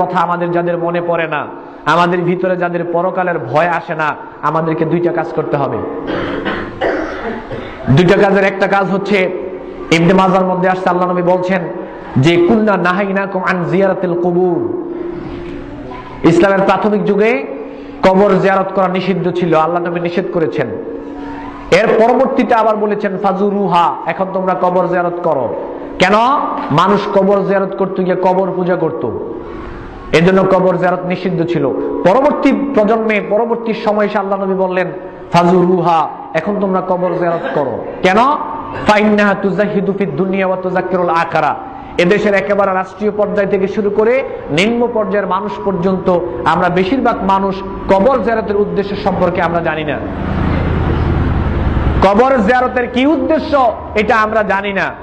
কথা আমাদের যাদের মনে পড়ে না, আমাদের ভিতরে যাদের পরকালের ভয় আসে না, আমাদেরকে দুইটা কাজ করতে হবে। দুইটা কাজের একটা কাজ হচ্ছে, ইবনে মাজার মধ্যে আসছে, আল্লাহ নবী বলছেন যে, কুন্না নাহাইনাকুম আন জিয়ারাতিল কুবুর। ইসলামের প্রাথমিক যুগে কবর জিয়ারত করা নিষিদ্ধ ছিল, আল্লাহ নবী নিষেধ করেছেন। এর পরবর্তীতে আবার বলেছেন, ফাজুরুহা, এখন তোমরা কবর জিয়ারত করো। কেন? মানুষ কবর জিয়ারত করতে গিয়ে কবর পূজা করত। এজন্য কবর জিয়ারত নিষিদ্ধ ছিল। পরবর্তী প্রজন্মে, পরবর্তী সময় এসে আল্লাহ নবী বললেন, ফাজুরুহা, এখন তোমরা কবর জিয়ারত করো। কেন? দুনিয়া এদেশের একেবারে রাষ্ট্রীয় পর্যায় থেকে শুরু করে নিম্ন পর্যায়ের মানুষ পর্যন্ত আমরা বেশিরভাগ মানুষ কবর জিয়ারতের উদ্দেশ্য সম্পর্কে আমরা জানি না। কবর জিয়ারতের কি উদ্দেশ্য, এটা আমরা জানি না।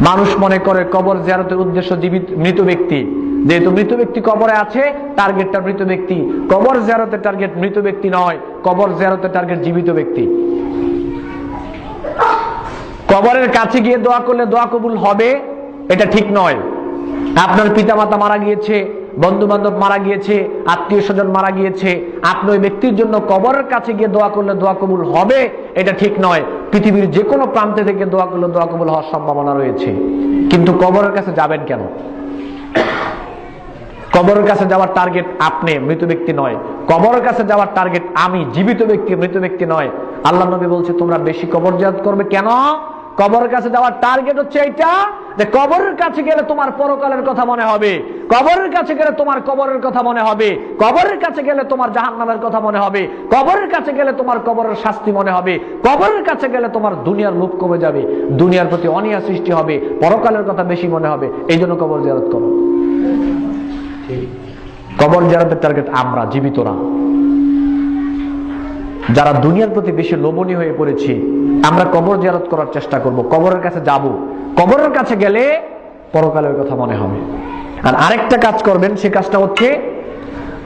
মানুষ মনে করে কবর জিয়ারতের উদ্দেশ্য জীবিত, মৃত ব্যক্তি। যেহেতু মৃত ব্যক্তি কবরে আছে টার্গেটটা মৃত ব্যক্তি। কবর জিয়ারতের টার্গেট মৃত ব্যক্তি নয়, কবর জিয়ারতের টার্গেট জীবিত ব্যক্তি। কবরের কাছে গিয়ে দোয়া করলে দোয়া কবুল হবে, এটা ঠিক নয়। আপনার পিতামাতা মারা গিয়েছে বন্ধু বান্ধব মারা গিয়েছে আত্মীয় স্বজন মারা গিয়েছে, আপনি ওই ব্যক্তির জন্য কবরের কাছে গিয়ে দোয়া করলে দোয়া কবুল হবে, এটা ঠিক নয়। পৃথিবীর যে কোনো প্রান্তে থেকে দোয়া করলে দোয়া কবুল হওয়ার সম্ভাবনা রয়েছে। কিন্তু কবরের কাছে যাবেন কেন? কবরের কাছে যাওয়ার টার্গেট আপনি, মৃত ব্যক্তি নয়। কবরের কাছে যাওয়ার টার্গেট আমি, জীবিত ব্যক্তি, মৃত ব্যক্তি নয়। আল্লাহ নবী বলছে, তোমরা বেশি কবর জাত করবে কেন? কবরের কাছে যাওয়ার টার্গেট হচ্ছে এইটা, যে কবরের কাছে গেলে তোমার পরকালের কথা মনে হবে। কবরের কাছে গেলে তোমার কবরের কথা মনে হবে। কবরের কাছে গেলে তোমার জাহান্নামের কথা মনে হবে। কবরের কাছে গেলে তোমার কবরের শাস্তি মনে হবে। কবরের কাছে গেলে তোমার দুনিয়ার লোভ কমে যাবে। দুনিয়ার প্রতি অনিয়া সৃষ্টি হবে। পরকালের কথা বেশি মনে হবে। এই জন্য কবর জিয়ারত করো। কবর জিয়ারতের টার্গেট আমরা, জীবিতরা। যারা দুনিয়ার প্রতি বেশি লোভনীয় হয়ে পড়েছি, আমরা কবর জিয়ারত করার চেষ্টা করব, কবরের কাছে যাব। কবরের কাছে গেলে পরকালের কথা মনে হবে। আর আরেকটা কাজ করবেন, সে কাজটা হচ্ছে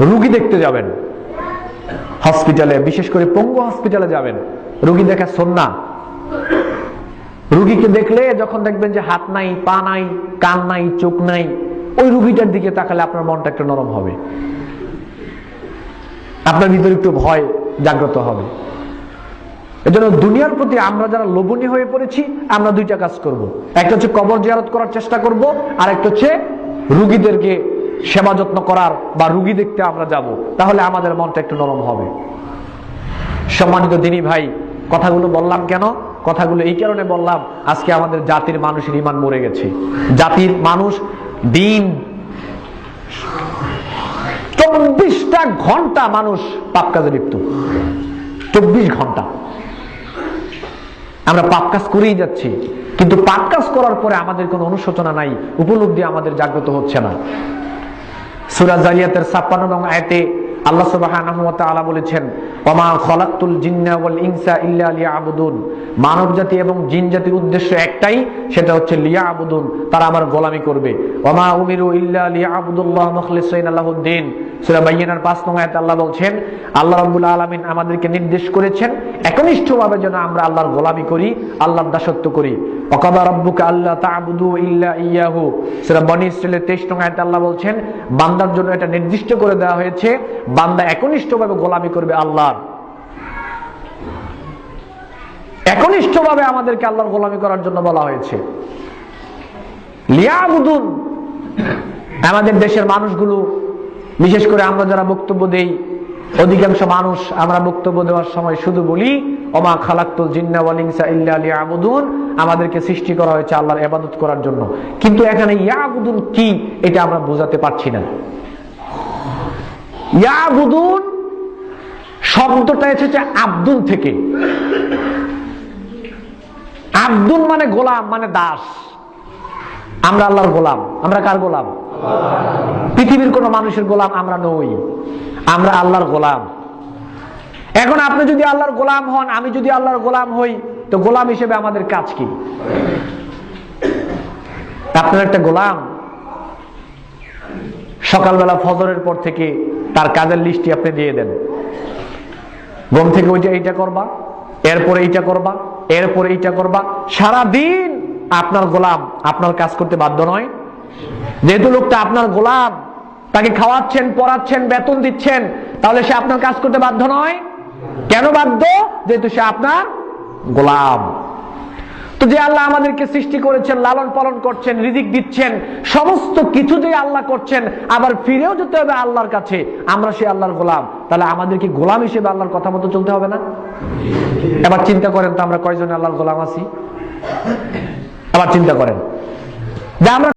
রুগী দেখতে যাবেন। হসপিটালে, বিশেষ করে পঙ্গু হসপিটালে যাবেন। রুগী দেখা সন্না। রুগীকে দেখলে যখন দেখবেন যে হাত নাই, পা নাই, কান নাই, চোখ নাই ওই রুগীটার দিকে তাকালে আপনার মনটা একটু নরম হবে। আপনার ভিতরে একটু ভয় জাগ্রত হবে। এজন্য দুনিয়ার প্রতি আমরা যারা লোভনীয় হয়ে পড়েছি, আমরা দুইটা কাজ করব। একটা হচ্ছে কবর জিয়ারত করার চেষ্টা করব, আর একটা হচ্ছে রুগীদেরকে সেবা যত্ন করার বা রুগী দেখতে আমরা যাব, তাহলে আমাদের মনটা একটু নরম হবে। সম্মানিত দিনী ভাই, কথাগুলো বললাম কেন? কথাগুলো এই কারণে বললাম, আজকে আমাদের জাতির মানুষের ইমান মরে গেছে। জাতির মানুষ দিন চব্বিশটা ঘণ্টা মানুষ পাপ কাজে লিপ্ত। চব্বিশ ঘণ্টা। আমরা পাপ কাজ করেই যাচ্ছি, কিন্তু পাপ কাজ করার পরে আমাদের কোনো অনুশোচনা নাই, উপলব্ধি আমাদের জাগ্রত হচ্ছে না। সুরাজ জালিয়াতের ছাপ্পান্ন নং আয়তে আল্লাহ সুবহানাহু বলেছেন জিন্না ওয়াল ইনসা ইল্লা মানব জাতি এবং জিন জাতির উদ্দেশ্য একটাই, সেটা হচ্ছে তারা আমার গোলামি করবে। উমিরু ইল্লা মুখলিসিন সূরা বাইয়িনার 5 নং আয়াতে আল্লাহ বলছেন, আল্লাহ রাব্বুল আলামিন আমাদেরকে নির্দেশ করেছেন, একনিষ্ঠভাবে যেন আমরা আল্লাহর গোলামি করি, আল্লাহর দাসত্ব করি। ওয়াকাদা রাব্বুকা আল্লা তা'বুদু ইল্লা ইয়াহু। সূরা বনি ইসরাঈলের 23 নং আয়াতে আল্লাহ বলছেন, বান্দার জন্য এটা নির্দিষ্ট করে দেওয়া হয়েছে বান্দা একনিষ্ঠভাবে গোলামি করবে আল্লাহর একনিষ্ঠভাবে আমাদেরকে আল্লাহর গোলামি করার জন্য বলা হয়েছে। লিয়াবুদুন, আমাদের দেশের মানুষগুলো, বিশেষ করে আমরা যারা বক্তব্য দেই, অধিকাংশ মানুষ আমরা বক্তব্য দেওয়ার সময় শুধু বলি, ওমা খালাক্তুল জিন্না ওয়াল ইনসা ইল্লা লিয়াবুদুন, আমাদেরকে সৃষ্টি করা হয়েছে আল্লাহর ইবাদত করার জন্য। কিন্তু এখানে ইয়াবুদুন কি, এটা আমরা বোঝাতে পারছি না। ইয়াবুদুন শব্দটা এসেছে আব্দুল থেকে। আব্দুল মানে গোলাম মানে দাস। আমরা আল্লাহর গোলাম। আমরা কার গোলাম? পৃথিবীর কোন মানুষের গোলাম আমরা নই। আমরা আল্লাহর গোলাম। এখন আপনি যদি আল্লাহর গোলাম হন, আমি যদি আল্লাহর গোলাম হই, তো গোলাম হিসেবে আমাদের কাজ কি? আপনার একটা গোলাম সকালবেলা ফজরের পর থেকে তার কাজের লিস্টটি আপনি দিয়ে দেন। ঘুম থেকে ওইটা এইটা করবা, এরপরে এইটা করবা, এরপরে এইটা করবা। সারা দিন আপনার গোলাম আপনার কাজ করতে বাধ্য নয়। যেহেতু লোকটা আপনার গোলাম, তাকে খাওয়াচ্ছেন, পড়াচ্ছেন, বেতন দিচ্ছেন, তাহলে সে আপনার কাজ করতে বাধ্য নয়। কেন বাধ্য? যেহেতু সে আপনার গোলাম। তো যে আল্লাহ আমাদেরকে সৃষ্টি করেছেন, লালন পালন করছেন, রিজিক দিচ্ছেন, সমস্ত কিছু যে আল্লাহ করছেন, আবার ফিরেও যেতে হবে আল্লাহর কাছে। আমরা সে আল্লাহর গোলাম। তাহলে আমাদেরকে গোলাম হিসেবে আল্লাহর কথা মতো চলতে হবে না? এবার চিন্তা করেন তো আমরা কয়জন আল্লাহর গোলাম আছি? আবার চিন্তা করেন। যে আমরা